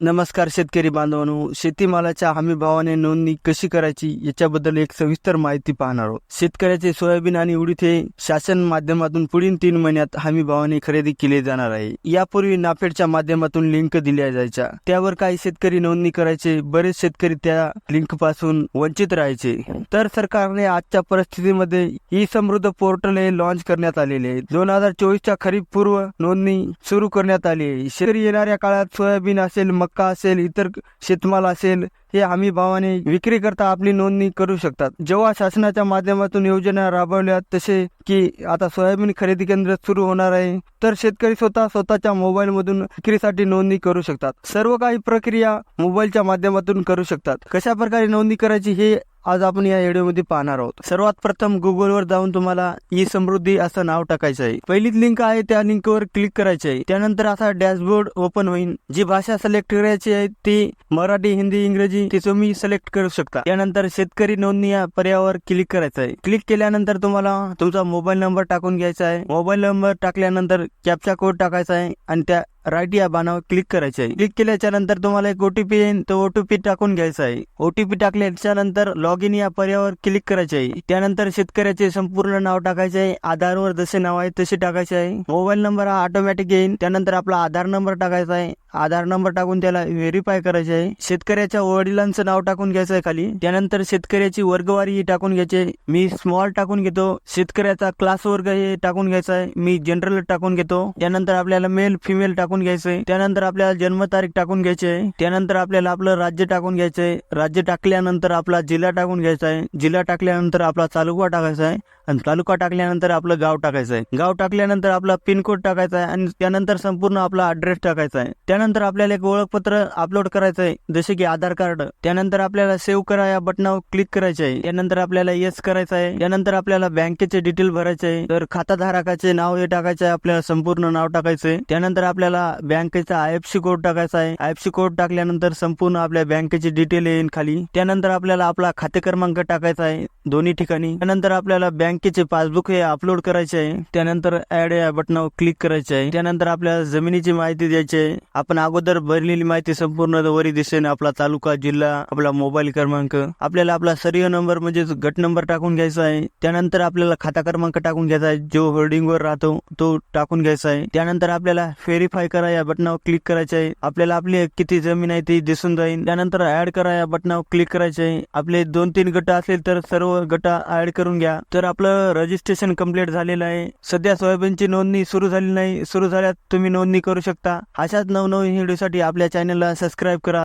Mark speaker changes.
Speaker 1: नमस्कार शेतकरी बांधवांनो शेतीमालाच्या हमी भावाने नोंदणी कशी करायची याच्याबद्दल एक सविस्तर माहिती पाहणार आहोत. शेतकऱ्याचे सोयाबीन आणि उडीद हे शासन माध्यमातून पुढील तीन महिन्यात हमी भावाने खरेदी केले जाणार आहे. यापूर्वी नाफेडच्या माध्यमातून लिंक दिल्या जायच्या. त्यावर काही शेतकरी नोंदणी करायचे बरेच शेतकरी त्या लिंकपासून वंचित राहायचे. तर सरकारने आजच्या परिस्थितीमध्ये ई समृद्ध पोर्टल हे लॉन्च करण्यात आलेले आहे. दोन हजार चोवीसच्या खरीप पूर्व नोंदणी सुरू करण्यात आली आहे. शेतकरी येणाऱ्या काळात सोयाबीन असेल मक्का असेल इतर शेतमाल असेल हे हमी भावाने विक्री करता आपली नोंदणी करू शकतात. जेव्हा शासनाच्या माध्यमातून योजना राबवल्या तसे की आता सोयाबीन खरेदी केंद्र सुरू होणार आहे तर शेतकरी स्वतः स्वतःच्या मोबाईल मधून विक्रीसाठी नोंदणी करू शकतात. सर्व काही प्रक्रिया मोबाईलच्या माध्यमातून करू शकतात. कशा प्रकारे नोंदणी करायची हे आज आपण या व्हिडिओमध्ये पाहणार आहोत. सर्वात प्रथम गुगलवर जाऊन तुम्हाला ई समृद्धी असं नाव टाकायचं आहे. पहिलीच लिंक आहे त्या लिंकवर क्लिक करायची आहे. त्यानंतर असा डॅशबोर्ड ओपन होईल जी भाषा सिलेक्ट करायची आहे ती मराठी हिंदी इंग्रजी ती तुम्ही सिलेक्ट करू शकता. त्यानंतर शेतकरी नोंदणी या पर्यायावर क्लिक करायचं आहे. क्लिक केल्यानंतर तुम्हाला तुमचा मोबाईल नंबर टाकून घ्यायचा आहे. मोबाईल नंबर टाकल्यानंतर कॅपचा कोड टाकायचा आहे आणि त्या राईट या बाणावर क्लिक करायचे आहे. क्लिक केल्याच्यानंतर तुम्हाला एक ओटीपी येईल तो ओटीपी टाकून घ्यायचा आहे. ओटीपी टाकल्याच्या नंतर लॉग इन या पर्यायावर क्लिक करायचे आहे. त्यानंतर शेतकऱ्याचे संपूर्ण नाव टाकायचे आहे. आधारवर जसे नाव आहे तसे टाकायचे आहे. मोबाईल नंबर हा ऑटोमॅटिक येईल त्यानंतर आपला आधार नंबर टाकायचा आहे. आधार नंबर टाकून त्याला व्हेरीफाय करायचे आहे. शेतकऱ्याच्या वडिलांचं नाव टाकून घ्यायचं आहे खाली. त्यानंतर शेतकऱ्याची वर्गवारी ही टाकून घ्यायची मी स्मॉल टाकून घेतो. शेतकऱ्याचा क्लास वर्ग हे टाकून घ्यायचा आहे. मी जनरल टाकून घेतो. त्यानंतर आपल्याला मेल फिमेल टाकून टाकून घ्यायचंय. त्यानंतर आपल्याला जन्मतारीख टाकून घ्यायची आहे त्यानंतर आपल्याला आपलं राज्य टाकून घ्यायचंय. राज्य टाकल्यानंतर आपला जिल्हा टाकून घ्यायचा आहे जिल्हा टाकल्यानंतर आपला तालुका टाकायचा आहे आणि तालुका टाकल्यानंतर आपलं गाव टाकायचं आहे गाव टाकल्यानंतर आपला पिनकोड टाकायचा आहे आणि त्यानंतर संपूर्ण आपला ऍड्रेस टाकायचा आहे त्यानंतर आपल्याला एक ओळखपत्र अपलोड करायचं आहे जसे की आधार कार्ड. त्यानंतर आपल्याला सेव्ह करा या बटनावर क्लिक करायचे आहे त्यानंतर आपल्याला येस करायचं आहे त्यानंतर आपल्याला बँकेचे डिटेल भरायचे आहे तर खाताधारकाचे नाव हे टाकायचं आहे आपल्याला संपूर्ण नाव टाकायचं आहे त्यानंतर आपल्याला बँकेचा आयएफसी कोड टाकायचा आहे. आयएफसी कोड टाकल्यानंतर संपूर्ण आपल्या बँकेची डिटेल येईल खाली. त्यानंतर आपल्याला आपला खाते क्रमांक टाकायचा आहे. दोन्ही ठिकाणी. त्यानंतर आपल्याला बँकेचे पासबुक हे अपलोड करायचे आहे. त्यानंतर ऍड या बटनावर क्लिक करायचे आहे. त्यानंतर आपल्याला जमिनीची माहिती द्यायची आहे. आपण अगोदर भरलेली माहिती संपूर्ण वरी दिसेल आपला तालुका जिल्हा आपला मोबाईल क्रमांक आपल्याला आपला सर्व नंबर म्हणजे गट नंबर टाकून घ्यायचा आहे. त्यानंतर आपल्याला खाता क्रमांक टाकून घ्यायचा आहे. जो होर्डिंगवर राहतो तो टाकून घ्यायचा आहे. त्यानंतर आपल्याला व्हेरीफाय करा या बटनावर क्लिक करायचे आहे. आपल्याला आपली किती जमीन आहे ती दिसून जाईल. त्यानंतर ऍड करा या बटनावर क्लिक करायचे आहे. आपले दोन तीन गट असेल तर सर्व गटा ऍड करून घ्या. तर आपलं रजिस्ट्रेशन कंप्लीट झालेलं आहे. सध्या सोयाबीनची नोंदणी सुरू झाली नाही. सुरू झाल्यात तुम्ही नोंदणी करू शकता. अशाच नवनवीन व्हिडिओसाठी आपल्या चॅनलला सबस्क्राईब करा.